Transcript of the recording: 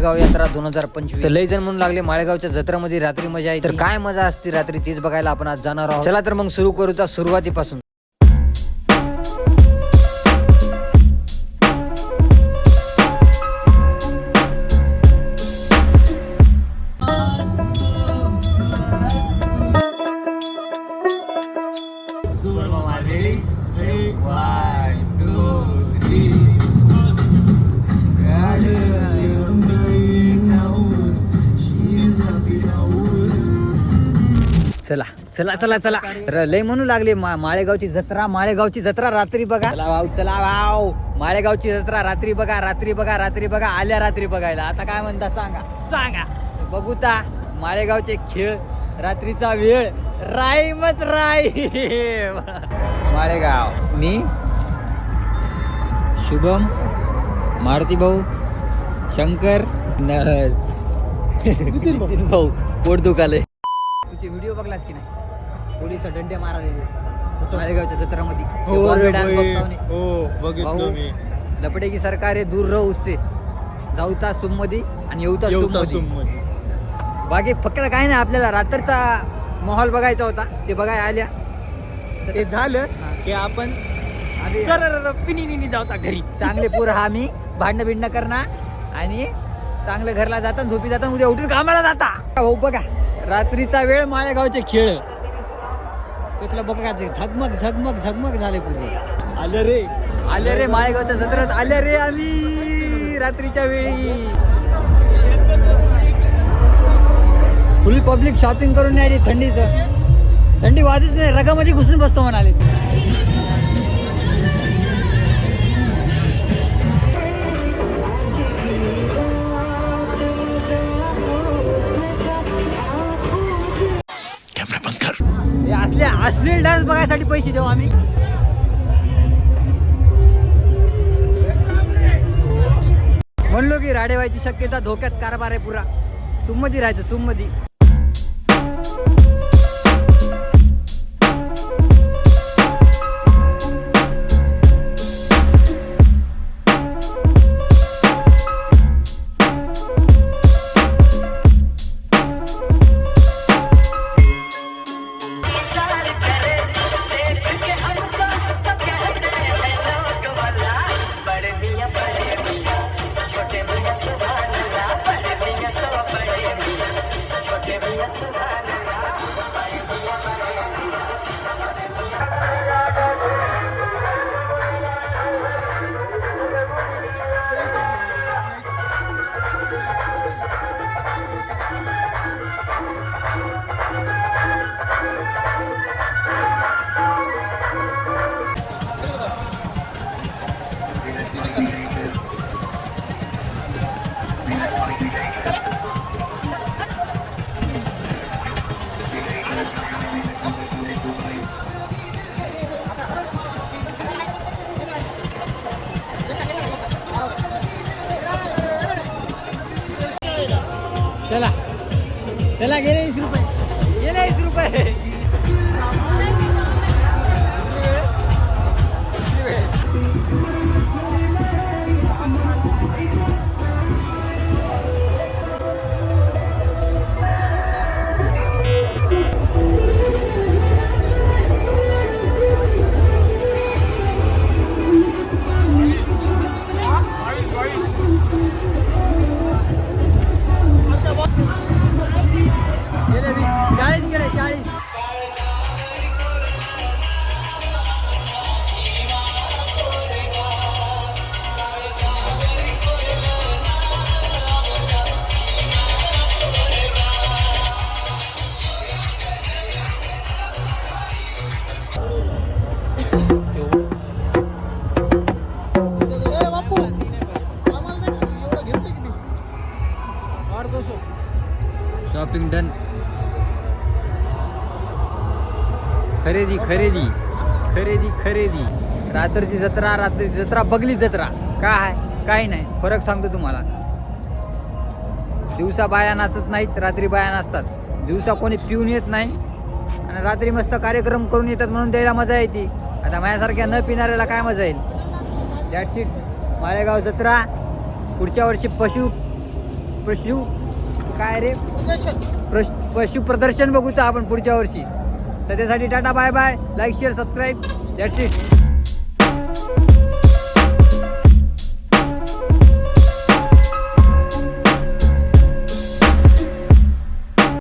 माळेगाव यात्रा दोन हजार पंचवीस. लय जण म्हणून लागले माळेगावच्या जत्रेमध्ये रात्री मजा येते तर काय मजा असते रात्री? तेच बघायला आपण आज जाणार आहोत. चला तर मग सुरू करूचा सुरुवातीपासून. चला चला चला. र- लय म्हणू लागले मा- माळेगावची जत्रा माळेगावची जत्रा रात्री बघा. चला भाऊ चला भाऊ. माळेगावची जत्रा रात्री बघा रात्री बघा रात्री बघा आल्या रात्री बघायला. आता काय म्हणता सांगा? सांगा. बघू ता माळेगावचे खेळ रात्रीचा वेळ. राईमच राई माळेगाव. मी? शुभम मारुती भाऊ शंकर नरस. नितीन भाऊ. पोट दुखालय. तुझे व्हिडिओ बघलास की नाही? पोलीस डंडे मारायले मालेगावच्या जत्रामध्ये. बॉम्बे डान्स. हो मी. लपडे की सरकार आहे दूर राहू उससे जाऊता सुममध्ये आणि येऊता सुममध्ये. बाकी फक्त काय नाही आपल्याला रात्रीचा माहोल बघायचा होता. ते बघाय आल्या. ते झालं की आपण पिनी घरी. चांगले पोर हा मी. भांडणं बिंडणं करणार. आणि चांगलं घरला जाता झोपी जाता उद्या उठून कामाला जाता. भाऊ बघा. रात्रीचा वेळ माळेगावचे खेळ. कसलं बघा झगमग झगमग झगमग झाले पूर्वी आलं रे. आले रे माळेगावच्या जत्रेत आले रे आम्ही. रात्रीच्या वेळी. फुल पब्लिक शॉपिंग करून यायची थंडीच. थंडी वाजूच नाही. रगामध्ये घुसून बसतो म्हणाले. अश्लील डान्स बघायसाठी पैसे देऊ आम्ही. म्हणलो की राडेवायची शक्यता धोक्यात कारभार आहे पुरा. सुमधी राहायचं सुमधी चला. चला गेले वीस रुपये. गेले वीस रुपये. शॉपिंग डन खरेदी खरेदी. खरेदी खरेदी. रात्रीची जत्रा रात्रीची जत्रा बगली जत्रा. काय काही नाही. फरक सांगतो तुम्हाला. दिवसा बाया नाचत नाहीत रात्री बाया नाचतात. दिवसा कोणी पिऊन येत नाही आणि रात्री मस्त कार्यक्रम करून येतात म्हणून द्यायला मजा येते. आता माझ्यासारख्या न पिणाऱ्याला काय मजा येईल? दॅट्स इट माळेगाव जत्रा. पुढच्या वर्षी पशु पशु? काय रे? पशु प्रदर्शन बघू तर आपण पुढच्या वर्षी. सध्यासाठी tata bye bye. Like share subscribe that's it